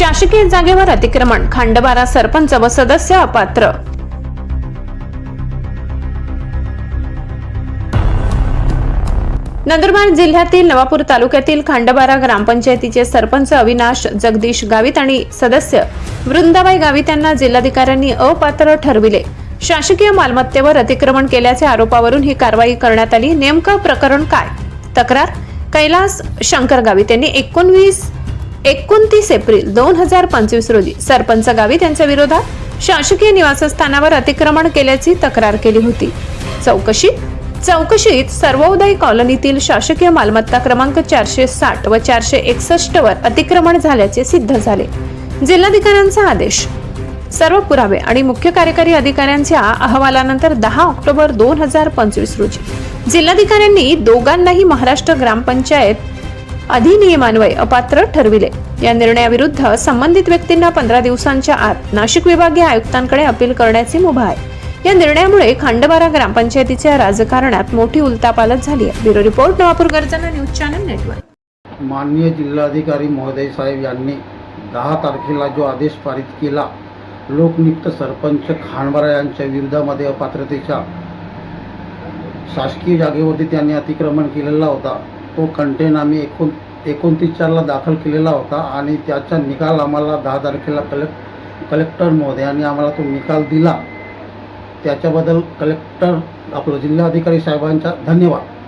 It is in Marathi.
शासकीय जागेवर अतिक्रमण. खांडबारा सरपंच व सदस्य अपात्र. नंदुरबार जिल्ह्यातील नवापूर तालुक्यातील खांडबारा ग्रामपंचायतीचे सरपंच अविनाश जगदीश गावित आणि सदस्य वृंदाबाई गावित यांना जिल्हाधिकाऱ्यांनी अपात्र ठरविले. शासकीय मालमत्तेवर अतिक्रमण केल्याच्या आरोपावरून ही कारवाई करण्यात आली. नेमकं प्रकरण काय? तक्रार? कैलास शंकर गावित यांनी एकोणवीस एकोणतीस एप्रिल दोन हजार पंचवीस रोजी सरपंच गावित यांच्या विरोधात शासकीय निवासस्थानावर अतिक्रमण केल्याची तक्रार केली होती. चौकशी चौकशीत सर्वोदय कॉलनीतील शासकीय मालमत्ता क्रमांक चारशे साठ व चारशे एकसष्ट वर अतिक्रमण झाल्याचे सिद्ध झाले. जिल्हाधिकाऱ्यांचा आदेश. सर्व पुरावे आणि मुख्य कार्यकारी अधिकाऱ्यांच्या अहवालानंतर दहा ऑक्टोबर दोन हजार पंचवीस रोजी जिल्हाधिकाऱ्यांनी दोघांनाही महाराष्ट्र ग्रामपंचायत अधिनियमान्वये अपात्र ठरविले. या निर्णयाविरुद्ध संबंधित व्यक्तींना पंधरा दिवसांच्या आत नाशिक विभागीय आयुक्तांकडे अपील करण्याची मुभा आहे. या निर्णयामुळे खांडबारा ग्रामपंचायतीच्या राजकारणात मोठी उलतापालत झाली आहे. ब्युरो रिपोर्ट नवापूर गर्जना न्यूज चॅनल नेटवर्क. माननीय जिल्हाधिकारी महोदय साहेब यांनी दहा तारखेला जो आदेश पारित केला लोकनियुक्त सरपंच खांडबारा यांच्या विरोधामध्ये अपात्रतेच्या शासकीय जागेवरती त्यांनी अतिक्रमण केलेला होता तो कंटेन आम्ही एकूण एकोणतीस चारला दाखल केलेला होता आणि त्याचा निकाल आम्हाला दहा तारखेला कलेक्ट कलेक्टर महोदयाने आम्हाला तो निकाल दिला. त्याच्याबद्दल कलेक्टर आपलं जिल्हाधिकारी साहेबांचा धन्यवाद.